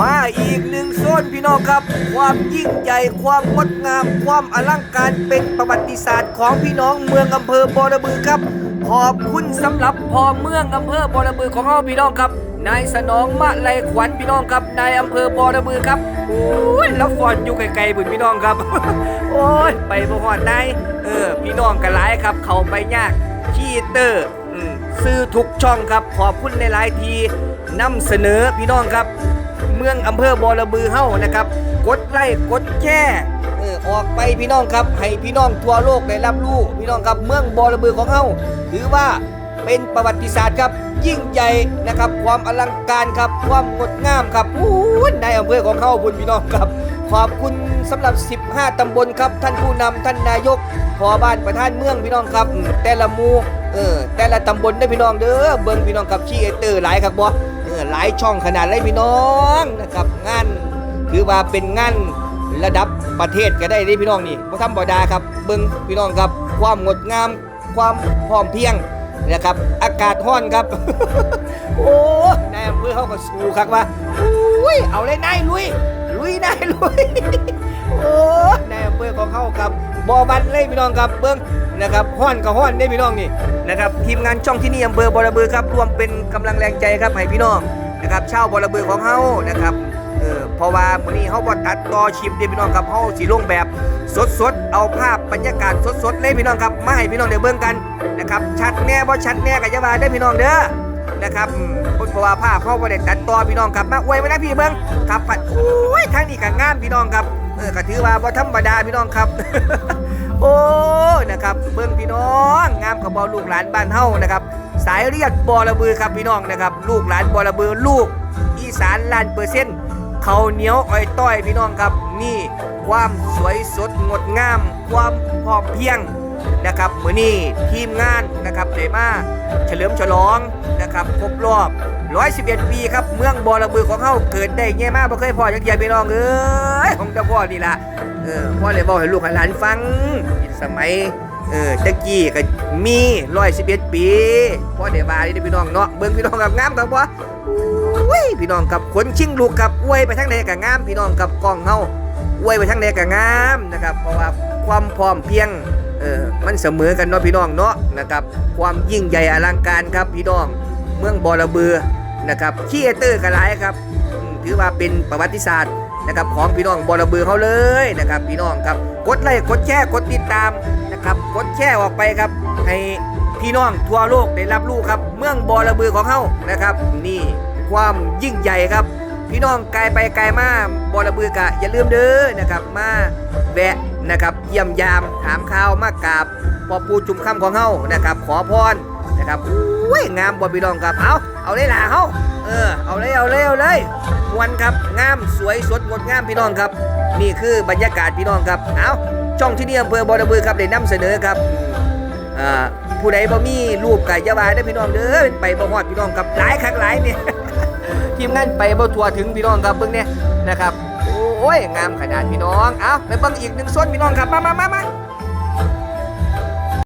มาอีกหนึ่งโซนพี่น้องครับ ความยิ่งใหญ่ความงดงาม ความอลังการเป็นประวัติศาสตร์ของพี่น้องเมืองอำเภอบอระบือครับ ขอบคุณสำหรับพอเมืองอำเภอบอระบือของเราพี่น้องครับนายสนองมะไลขวัญพี่น้องครับนายอำเภอบอระบือครับโอ้ยแล้วฟอนอยู่ไกลๆบุญพี่น้องครับ โอ้ยไปบ่ฮอดนายเออ พี่น้องกันหลายครับ เขาไปยากขี้เตอร์ซื้อทุกช่องครับ ขอบคุณในหลายทีนำเสนอพี่น้องครับ เมืองอำเภอบอระบือเฮ้านะครับ กดไลค์กดแชร์เออออกไปพี่น้องครับ ให้พี่น้องทั่วโลกได้รับรู้พี่น้องครับเมืองบอระบือของเฮ้าถือว่าเป็นประวัติศาสตร์ครับ ยิ่งใหญ่นะครับ ความอลังการครับ ความงดงามครับอู้ในอำเภอของเฮ้าบุญพี่น้องครับ ขอบคุณสำหรับ 15ตำบลครับ ท่านผู้นำท่านนายกพอบ้านประธานเมืองพี่น้องครับ แต่ละมูเออแต่ละตำบลได้พี่น้องเด้อเบิ่งพี่น้องครับขี้เอเตอร์หลายครับบ่ ออหลายช่องขนาดเลยพี่น้องนะครับงานถือว่าเป็นงานระดับประเทศก็ได้เด้พี่น้องนี่บ่ธรรมดาครับเบิ่งพี่น้องครับ ความงดงาม ความพร้อมเพรียงนะครับ อากาศร้อนครับ โอ้นายอำเภอเขาก็สู้ครับว่าอุ้ยเอาเลยนายลุยลุยนายลุยโอ้ นายอำเภอของเขาครับบอบันเลยพี่น้องครับเบิ้งนะครับห้อนกับห้อนได้พี่น้องนี่นะครับทีมงานช่องที่นี่อำเภอบอระเบือครับรวมเป็นกำลังแรงใจครับให้พี่น้องนะครับเช่าบอระเบือของเขานะครับเออเพราะว่ามื้อนี้เขาบ่ตัดต่อชิปเด้พี่น้องครับเขาสิลงแบบสดๆเอาภาพบรรยากาศสดๆเลยพี่น้องครับมาให้พี่น้องได้เบิ่งกันนะครับชัดแน่บ่ชัดแน่ก็อย่าว่าเด้พี่น้องเด้อ นะครับอืมเพราะว่าภาพเขาบ่ได้ตัดต่อพี่น้องครับมาอวยมานะพี่เบิ่งครับปัดโอ้ยทางนี้ก็งามพี่น้องครับเออก็ถือว่าบ่ธรรมดาพี่น้องครับ โอ้นะครับเบิ่งพี่น้องงามกับบ่ลูกหลานบ้านเฮานะครับ สายเรียกบอระบือครับพี่น้องนะครับ ลูกหลานบอระบือลูก อีสานล้านเปอร์เซ็นต์เขาเหนียวอ้อยต้อยพี่น้องครับ นี่ความสวยสดงดงาม ความพอมเพียง นะครับมือนี้ทีมงานนะครับได้มาเฉลิมฉลองนะครับครบรอบ 111 ปีครับเมืองบอระบือของเฮาเกิดได้แง่มากบ่เคยพอจักเทียพี่น้องเอ้ยของเจ้าพ่อนี่ล่ะเออพ่อเลยบอกให้ลูกให้หลานฟังสมัยเออตะกี้ก็มี111 ปีพ่อได้ว่านี่เด้พี่น้องเนาะเบิ่งพี่น้องกับงามครับบ่อุ้ยพี่น้องกับขนชิงลูกกับอวยไปทางใดก็งามพี่น้องกับกล้องเฮาอวยไปทางใดก็งามนะครับเพราะว่าความพร้อมเพียง เออมันเสมอกันเนาะพี่น้องเนาะนะครับความยิ่งใหญ่อลังการครับพี่น้องเมืองบอระเบือนะครับขี้เตอร์กันหลายครับถือว่าเป็นประวัติศาสตร์นะครับของพี่น้องบอระเบือเขาเลยนะครับพี่น้องครับกดไลค์กดแชร์กดติดตามนะครับกดแชร์ออกไปครับให้พี่น้องทั่วโลกได้รับรู้ครับ เมืองบอระเบือของเขานะครับ นี่ความยิ่งใหญ่ครับ พี่น้องไกลไปไกลมาบอระเบือกะอย่าลืมเด้อนะครับมาแวะ นะครับเยี่ยมยามถามข่าวมากราบพอปูจุ่มคำของเฮานะครับ ขอพรนะครับอุ้ยงามบ่พี่น้องครับเอาเอาเลยล่ะเฮาเออเอาเลยเอาเลยเอาเลยมวนครับงามสวยสดงดงามพี่น้องครับ นี่คือบรรยากาศพี่น้องครับเอาช่องที่นี่อำเภอบอระบือครับได้นำเสนอครับผู้ใดบ่มีรูปไก่ยาวาได้พี่น้องเด้อไปบ่ฮอดพี่น้องครับหลายครั้งหลายเนี่ยทีมงานไปบ่ทัวถึงพี่น้องครับเบิ่งเนี่ยนะครับ อ้ยงามขนาดพี่น้อง เอาไปเบิ่งอีกหนึ่งส่วนพี่น้องครับ มามามามา